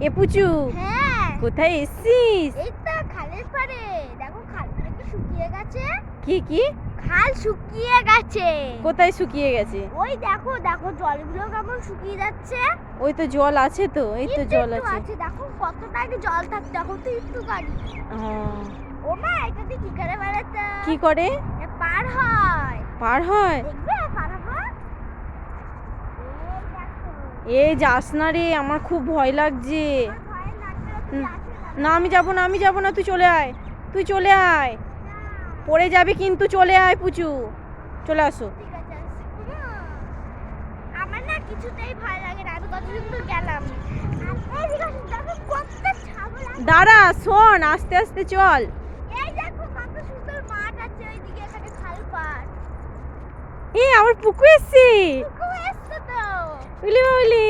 এ পুচু হ্যাঁ। কোথায় এসছিস? এই তো খালের পাড়ে। দেখো খালটা কি শুকিয়ে গেছে? কি কি? খাল শুকিয়ে গেছে। কোথায় শুকিয়ে গেছে? ওই দেখো দেখো জলগুলো কেমন শুকিয়ে যাচ্ছে। ওই তো জল আছে তো এই তো জল একটু আছে। দেখো কতটা আগে জল থাকতো এখন তো একটু গাড়ি ও, মা এটা দিয়ে কি করে বেড়াতে কি করে? পার হয়। পার পার হয় এই যাস না রে আমার খুব ভয় লাগছে। না, আমি যাব না আমি যাব না তুই চলে আয় তুই চলে আয়। পড়ে যাবে কিন্তু চলে আয় পুচু। চলে আসো। আমার না কিছুতেই ভয় লাগে না আমি গেলাম। দাঁড়া শোন আস্তে আস্তে চল। এই এ আমার পুকুর এসছি উলি উলি।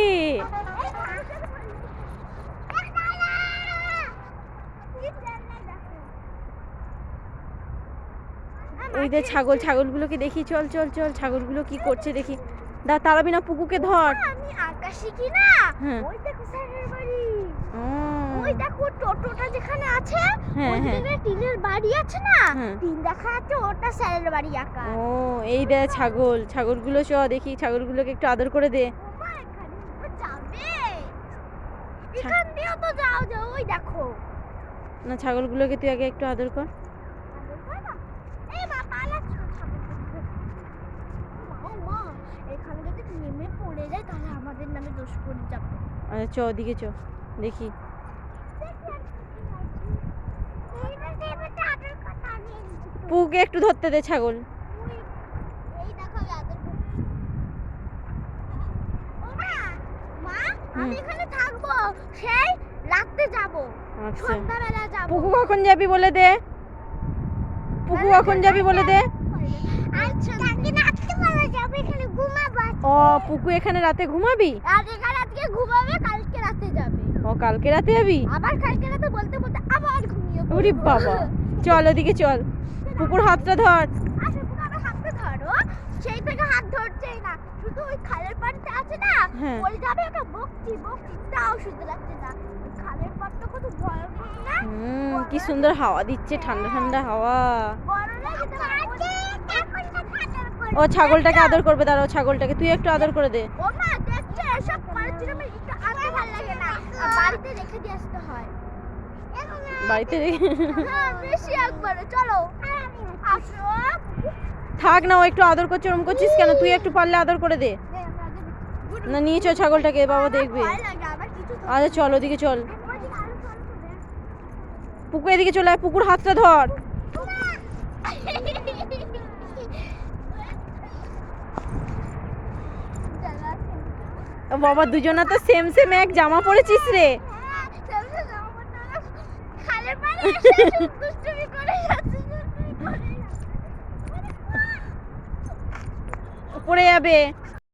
ওই যে ছাগল ছাগলগুলোকে দেখি চল চল চল ছাগলগুলো কি করছে দেখি দা তাড়াবি না পুকুকে ধর আমি আকাশি কি না হ্যাঁ। ওই দেখো স্যারের বাড়ি ও, ওই দেখো টোটোটা যেখানে আছে হ্যাঁ, ওই হ্যাঁ। দিকে টিনের বাড়ি আছে না হ্যাঁ। টিন দেখা যাচ্ছে ওটা স্যারের বাড়ি আঁকা ও এই দে ছাগল ছাগলগুলো চ দেখি ছাগলগুলোকে একটু আদর করে দে ওমা, এখানে তো যাবে এখান দিয়েও তো যাও যাও ওই দেখো। না ছাগলগুলোকে তুই আগে একটু আদর কর। এখানে যদি নেমে পড়ে যায় তাহলে আমাদের নামে দোষ পড়ে যাবে। আচ্ছা চ ওদিকে চ দেখি। পুকুকে একটু ধরতে দে ছাগল এই দেখো আমি আদর করছি। ও মা, মা, আমি এখানে থাকব সেই রাতে যাব আচ্ছা। সন্ধ্যাবেলা যাব। পুকু কখন যাবি বলে দে। পুকু কখন যাবি বলে দে। আচ্ছা এখানে ঘুমাবো ও পুকু এখানে রাতে ঘুমাবি? আর এখানে আজকে ঘুমাবে কালকে রাতে যাবে। ও কালকে রাতে যাবি? আবার কালকে রাতে বলতে বলতে আবার ঘুমিয়ে। ওরে বাবা। চল ওদিকে চল। পুকুর হাতটা ধর আসো তুমি আমার হাতটা ধরো সেই থেকে হাত ধরছেই না। শুধু ওই খালের পাড়তে আছে না হ্যাঁ। বলে যাবে বকছি বকছি তাও শুধু লাগছে না। খালের পাড়টা কত না? হুম কি সুন্দর হাওয়া দিচ্ছে ঠান্ডা ঠান্ডা হাওয়া। ও ছাগলটাকে আদর করবে দাঁড়াও ছাগলটাকে। তুই একটু আদর করে দে। ও মা দেখছ এসব করার জন্য আমার একটু আনতে ভালো লাগে না। বাড়িতে রেখে দিয়ে আসতে হয়। বাড়িতে রেখে হ্যাঁ বেশি একবারে চলো। আসো। থাক না, ও একটু আদর করছে, ওরম করছিস কেন? তুই একটু পারলে আদর করে দে। না, নিয়ে চ ছাগলটাকে, বাবা দেখবে। আচ্ছা চল, ওদিকে চল। চল। পুকুর এদিকে চলে আয়, পুকুর হাতটা ধর। বাবা, দুজনা তো সেম সেম এক জামা পরেছিস রে খালের পাড়ে এসে দুষ্টুমি করে যাচ্ছে, দুষ্টুমি করে যাচ্ছে। পড়ে যাবে